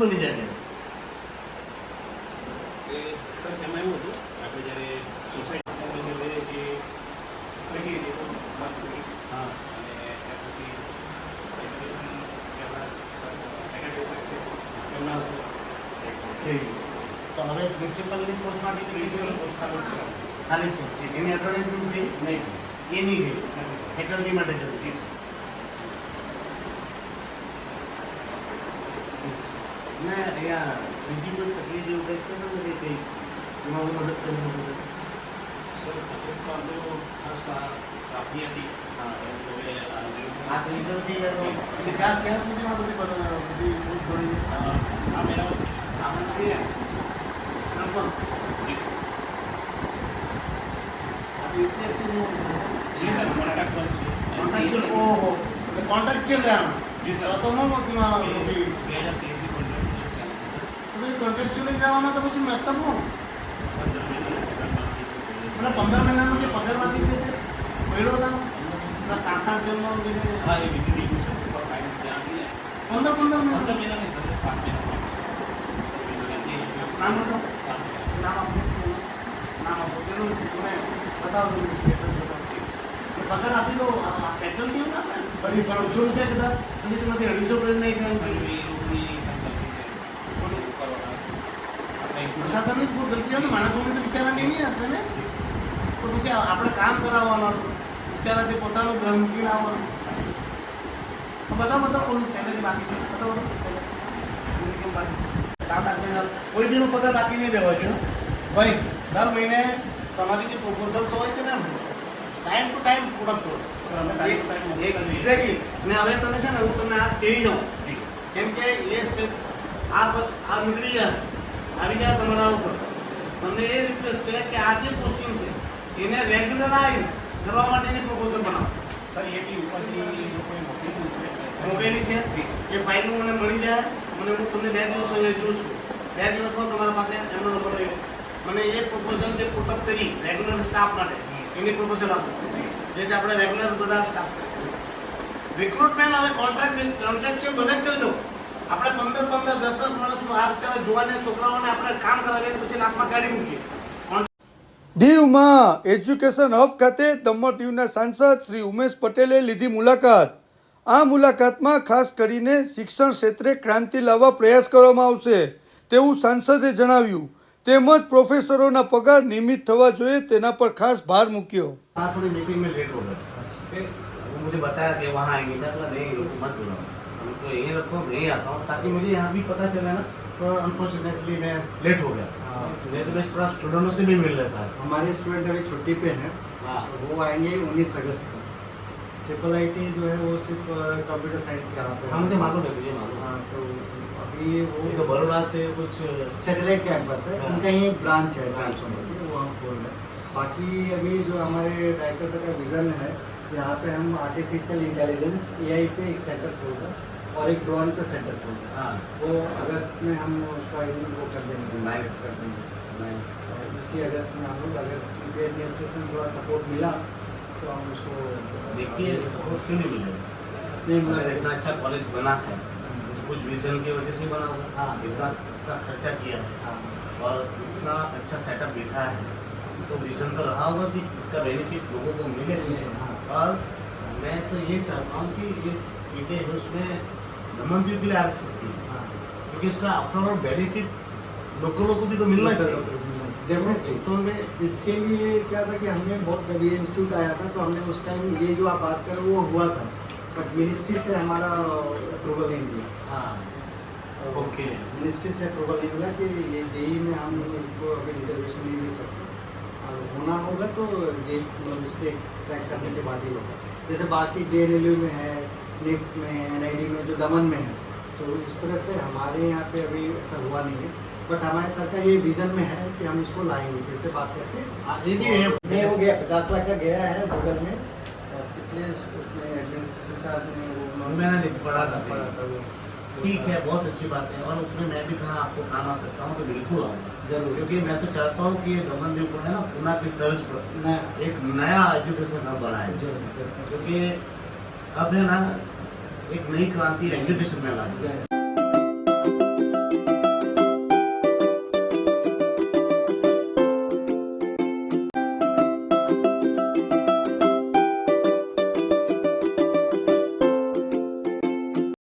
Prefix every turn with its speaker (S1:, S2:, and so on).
S1: બની જાય
S2: એ સર એમાં એવું હતું આપણે જ્યારે સોસાયટીમાં જે જે કરી હતી તો વાત કરી
S1: હા
S2: અને ત્યાર પછી એપ્લિકેશન કે આપણા સેક્રેટરી સાહેબ એમના હસ્તે એક
S1: થઈ ગયું. તો હવે મ્યુનિસિપલની પોસ્ટ માટે કેટલી છે
S2: પોસ્ટકાર્ડ છે
S1: ખાલી છે એની એડવર્ટાઇઝમેન્ટ થઈ
S2: નહીં
S1: એ નહીં ગઈ
S2: નથી
S1: ફેકલ્ટી માટે કરી ને અહીંયા બીજી કોઈ તકલીફ એવું કંઈ છે ને કે કંઈ એમાં હું મદદ કરી શકું
S2: સર તકલીફ તો આમ તો ખાસ આ સ્ટાફની હતી
S1: હા
S2: પરંતુ હવે આ જે-
S1: આ તો ઇન્ટરવ્યુ થઈ ગયા તો એટલે ક્યાં ક્યાં સુધીમાં બધી બધ- બધી પોસ્ટ ભરી છે
S2: આ આ મહિનામાં
S1: આ મને થઈ જશે કન્ફર્મ
S2: જી સર
S1: આ તો યુપીએસસીનું
S2: જી સર કોન્ટ્રાક્ટ
S1: કોન્ટ્રાક્ચુઅલ ઓહો એટલે કોન્ટ્રાક્ચુઅલ રહેવાનું
S2: જી સર
S1: તો હું મોતીમાં પછી કોન્ટ્રાક્ચુઅલ જ રહેવાના તો પછી મતલબ હું મને પંદર મહિનાનો જે પગારમાંથી છે તે? મળ્યો હતા પેલા સાત આઠ જણનો
S2: હા એ વિઝિટિંગ છે.
S1: પંદર પંદર મહિના.
S2: સાત મહિના
S1: નામ હતો નામ આપો. નામ આપો. તેનું મને બતાવો સ્ટેટસ બતાવો. પગાર આપી દો. આ પેટ્રોલ કેવું ના બધી પાંચસો રૂપિયા કદાચ. પછી તેમાંથી અઢીસો રૂપિયા નહીં થાય
S2: પણ એ લોકોની સંકલ્પની છે થોડું ઉપરવાળા આપણે
S1: પ્રશાસનની જ ભૂલ ગલતી હોય ને માણસોની તો બિચારાની નહીં હશે ને? તો પછી આપણે કામ કરાવવાનું. બિચારાથી પોતાનું ઘર મૂકીને આવવાનું. બધા બધા કોનું સેલેરી બાકી છે. બધા બધા સેલેરી બાકી? સાત આઠ મહિના કોઈ બીનું પગાર બાકી નહીં રહેવા જોઈએ ભાઈ દર મહિને તમારી જે પ્રપોઝલ્સ હોય છે ને ટાઈમ ટુ ટાઈમ પૂરક કરો. એક્ઝેક્ટલી અને હવે તમે છે ને હું તમને આ કહી દઉં. કેમ કે એ સ્ટેપ આ આ નીકળી જાય આવી જાય તમારા ઉપર. તમને એ રિક્વેસ્ટ છે કે આ જે પોસ્ટિંગ છે એને રેગ્યુલરાઇઝ કરવા માટેની પ્રપોઝલ બનાવો.
S2: સર એ બી ઉપરથી લોકોએ મોકલેલું છે.
S1: મોકલેલી છે? એ ફાઇલ મને મળી જાય મને હું તમને બે દિવસ જોઉં છું. બે દિવસમાં તમારા પાસે એમનો નંબર રહ્યો. મને એ પ્રપોઝલ જે પુટઅપ કરી રેગ્યુલર સ્ટાફ માટે એની પ્રપોઝલ આપો. જેથી આપણે રેગ્યુલર બધા સ્ટાફ રિક્રુટમેન્ટ હવે કોન્ટ્રાક્ટ કોન્ટ્રાક્ટ છે બધા જ કરી દો દસ દસ માણસ આ બિચારા જોવાને છોકરાઓને આપણે કામ કરાવીએ પછી લાસ્ટમાં ગાડી મૂકીએ
S3: દીવમાં એજ્યુકેશન હબ ખાતે દમણ દીવના સાંસદ શ્રી ઉમેશ પટેલે લીધી મુલાકાત આ મુલાકાતમાં ખાસ કરીને શિક્ષણ ક્ષેત્રે ક્રાંતિ લાવવા પ્રયાસ કરવામાં આવશે તેવું સાંસદે જણાવ્યું તેમજ પ્રોફેસરોના પગાર નિયમિત થવા જોઈએ તેના પર ખાસ ભાર મૂક્યો
S1: हाँ थोड़ी मीटिंग में लेट हो गया वो मुझे बताया कि वहाँ आएंगे मैं बोला नहीं इनको मत बुलाओ उनको यहीं रखो मैं ही आता हूँ। ताकि मुझे यहाँ भी पता चले ना तो अनफॉर्चुनेटली मैं लेट हो गया।
S4: हाँ।
S1: नहीं तो मैं थोड़ा स्टूडेंटों से भी मिल लेता है।
S4: हमारे स्टूडेंट अभी छुट्टी पे हैं।
S1: हाँ।
S4: वो आएँगे उन्नीस अगस्त को। ट्रिपल आई टी जो है वो सिर्फ़ कंप्यूटर साइंस यहाँ पे
S1: हाँ। मुझे मालूम है मुझे मालूम हाँ।
S4: तो अभी वो
S1: तो बड़ोड़ा से कुछ
S4: सैटेलाइट कैंपस है।
S1: हाँ।
S4: उनका ही ब्रांच है
S1: है।
S4: वो हम खोल रहे हैं। बाकी अभी जो हमारे डायरेक्टर सर का विज़न है यहाँ पे हम आर्टिफिशियल इंटेलिजेंस एआई पे एक सेंटर खोल रहे हैं। और एक ड्रोन का सेंटर खोल रहे
S1: हाँ।
S4: वो अगस्त में हम उसका वो कर देंगे।
S1: Nice.
S4: कर देंगे
S1: नाइस
S4: और इसी अगस्त में हम लोग अगर यूपी एडमिनिस्ट्रेशन थोड़ा सपोर्ट मिला तो हम उसको
S1: देखिए सपोर्ट क्यों नहीं मिलेगा
S4: नहीं
S1: इतना अच्छा कॉलेज बना है कुछ कुछ विजन की वजह से बना होगा?
S4: हाँ।
S1: इतना इतना खर्चा किया है।
S4: हाँ।
S1: और इतना अच्छा सेटअप बिठा है तो विजन तो रहा होगा कि इसका बेनिफिट लोगों को मिले।
S4: हाँ।
S1: और मैं तो ये चाहता हूँ कि ये सीटें है उसमें दमन द्वीप के लिए आरक्षित थी
S4: हाँ।
S1: क्योंकि उसका आफ्टर ऑल बेनिफिट लोकलों को भी तो मिलना चाहिए।
S4: डेफिनेटली
S1: तो मैं
S4: इसके लिए क्या था कि हमने बहुत जब ये इंस्टीट्यूट आया था तो हमने उस टाइम ये जो आप बात कर वो हुआ था। बट मिनिस्ट्री से हमारा अप्रूवल नहीं दिया
S1: हाँ। ओके
S4: मिनिस्ट्री से अप्रूवल नहीं मिला कि ये जेई में हम इनको अभी रिजर्वेशन नहीं दे सकते। और होना होगा तो जेई मतलब उस पर क्रैक करने के बाद ही होगा। जैसे बाकी जे में है निफ्ट में है एन में जो दमन में है। तो इस तरह से हमारे यहाँ पे अभी ऐसा हुआ नहीं है। बट हमारे सर का ये विजन में है कि हम इसको लाएँगे फिर से बात करके।
S1: हाँ, नहीं हो।
S4: गया पचास लाख का गया है गूगल में। पिछले उसमें एडमिनिस्ट्रेशन साहब ने वो
S1: मैंने देख- पढ़ा था
S4: पढ़ा था वो।
S1: ठीक है बहुत अच्छी बात है। और उसमें मैं भी कहा आपको काम आ सकता हूँ तो बिल्कुल आऊँगा।
S4: ज़रूर।
S1: क्योंकि मैं तो चाहता हूँ कि ये दमन देव को है ना पुणे की तर्ज पर एक नया एजुकेशन हब बनाए
S4: ज़रूर।
S1: क्योंकि अब है ना एक नई क्रांति एजुकेशन में लानी है
S4: जय